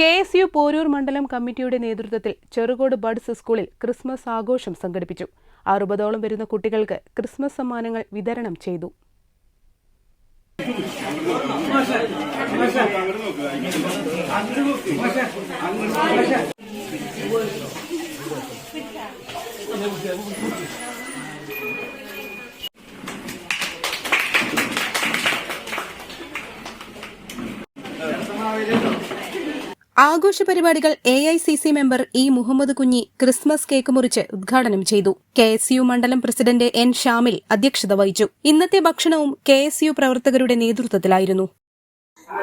K S U Poroor മണ്ഡലം കമ്മിറ്റിയുടെ നേതൃത്വത്തിൽ ചെറുകോട് ബഡ്സ് സ്കൂളിൽ ക്രിസ്മസ് ആഘോഷം സംഘടിപ്പിച്ചു. അറുപതോളം വരുന്ന കുട്ടികൾക്ക് ക്രിസ്മസ് സമ്മാനങ്ങൾ വിതരണം ചെയ്തു. ആഘോഷ പരിപാടികൾ A I C C member E Muhammad Kunhi Christmas cake മുറിച്ച് ഉദ്ഘാടനം ചെയ്തു. കെ എസ് യു മണ്ഡലം പ്രസിഡന്റ് എൻ ഷാമിൽ അധ്യക്ഷത വഹിച്ചു. ഇന്നത്തെ ഭക്ഷണവും കെ എസ് യു പ്രവർത്തകരുടെ നേതൃത്വത്തിലായിരുന്നു.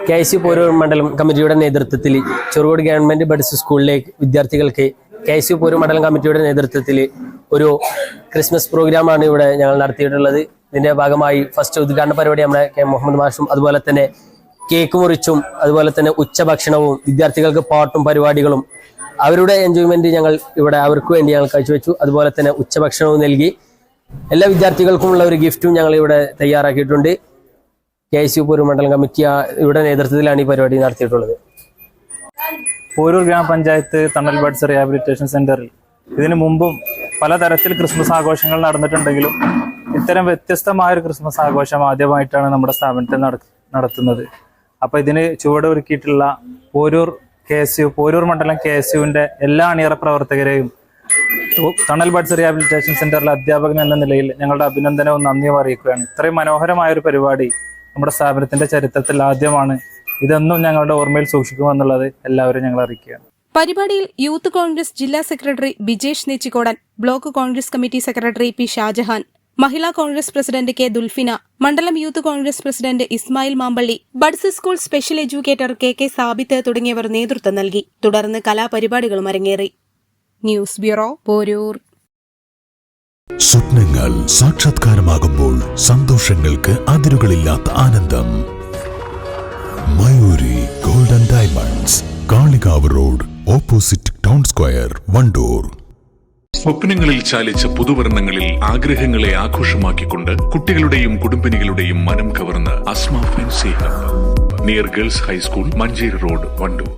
കെ എസ് യു പൂരൂർ മണ്ഡലം കമ്മിറ്റിയുടെ നേതൃത്വത്തിൽ ചെറുകോട് ഗവൺമെന്റ് ബഡ്സ് സ്കൂളിലെ വിദ്യാർത്ഥികൾക്ക് കെ എസ് യു പൂരൂർ മണ്ഡലം കമ്മിറ്റിയുടെ നേതൃത്വത്തിൽ ഒരു ക്രിസ്മസ് പ്രോഗ്രാമാണ് ഇവിടെ ഞങ്ങൾ നടത്തിയിട്ടുള്ളത്. ഇതിന്റെ ഭാഗമായി ഫസ്റ്റ് ഉദ്ഘാടന പരിപാടി നമ്മുടെ കെ മുഹമ്മദ് മാഷും അതുപോലെ തന്നെ കേക്ക് മുറിച്ചും അതുപോലെ തന്നെ ഉച്ചഭക്ഷണവും വിദ്യാർത്ഥികൾക്ക് പാട്ടും പരിപാടികളും അവരുടെ എൻജോയ്മെന്റ് ഞങ്ങൾ ഇവിടെ അവർക്ക് വേണ്ടി ഞങ്ങൾ കാഴ്ചവെച്ചു അതുപോലെ തന്നെ ഉച്ചഭക്ഷണവും നൽകി. എല്ലാ വിദ്യാർത്ഥികൾക്കുമുള്ള ഒരു ഗിഫ്റ്റും ഞങ്ങൾ ഇവിടെ തയ്യാറാക്കിയിട്ടുണ്ട്. കെ എസ് യു പോരൂർ മണ്ഡലം കമ്മിറ്റി ഇവിടെ നേതൃത്വത്തിലാണ് ഈ പരിപാടി നടത്തിയിട്ടുള്ളത്. പോരൂർ ഗ്രാമപഞ്ചായത്ത് തണൽ ബഡ്സ് റിഹാബിലിറ്റേഷൻ സെന്ററിൽ ഇതിനു മുമ്പും പലതരത്തിൽ ക്രിസ്മസ് ആഘോഷങ്ങൾ നടന്നിട്ടുണ്ടെങ്കിലും ഇത്തരം വ്യത്യസ്തമായ ഒരു ക്രിസ്മസ് ആഘോഷം ആദ്യമായിട്ടാണ് നമ്മുടെ സ്ഥാപനത്തിൽ നട- നടത്തുന്നത് അപ്പൊ ഇതിന് ചുവടൊരുക്കിയിട്ടുള്ള Poroor K S U Poroor മണ്ഡലം കെ എസ് യുവിന്റെ എല്ലാ അണിയറ പ്രവർത്തകരെയും തണൽ ബഡ്സ് റീഹാബിലിറ്റേഷൻ സെന്ററിലെ അധ്യാപകൻ എന്ന നിലയിൽ ഞങ്ങളുടെ അഭിനന്ദനവും നന്ദിയും അറിയിക്കുകയാണ്. ഇത്രയും മനോഹരമായ ഒരു പരിപാടി നമ്മുടെ സ്ഥാപനത്തിന്റെ ചരിത്രത്തിൽ ആദ്യമാണ്. ഇതെന്നും ഞങ്ങളുടെ ഓർമ്മയിൽ സൂക്ഷിക്കുമെന്നുള്ളത് എല്ലാവരും ഞങ്ങൾ അറിയിക്കുകയാണ്. പരിപാടിയിൽ യൂത്ത് കോൺഗ്രസ് ജില്ലാ secretary Bijesh Nechikodan block Congress committee secretary P Shajahan Mahila Congress president K Dulfina മണ്ഡലം Youth Congress president Ismail Mampally Buds School special educator K K Sabith തുടങ്ങിയവർ നേതൃത്വം നൽകി. തുടർന്ന് കലാപരിപാടികളും അരങ്ങേറി. News bureau Poroor. സ്വപ്നങ്ങൾ സാക്ഷാത്കാരമാകുമ്പോൾ സന്തോഷങ്ങൾക്ക് അതിരുകളില്ലാത്ത ആനന്ദം. Mayoori Golden Diamonds Kalikavu Road opposite Town Square Wandoor. സ്വപ്നങ്ങളിൽ ചാലിച്ച പുതുവർണങ്ങളിൽ ആഗ്രഹങ്ങളെ ആഘോഷമാക്കിക്കൊണ്ട് കുട്ടികളുടെയും കുടുംബിനികളുടെയും മനം കവർന്ന് Asma Fancy Hub near girls high school Manjeri road Wandoor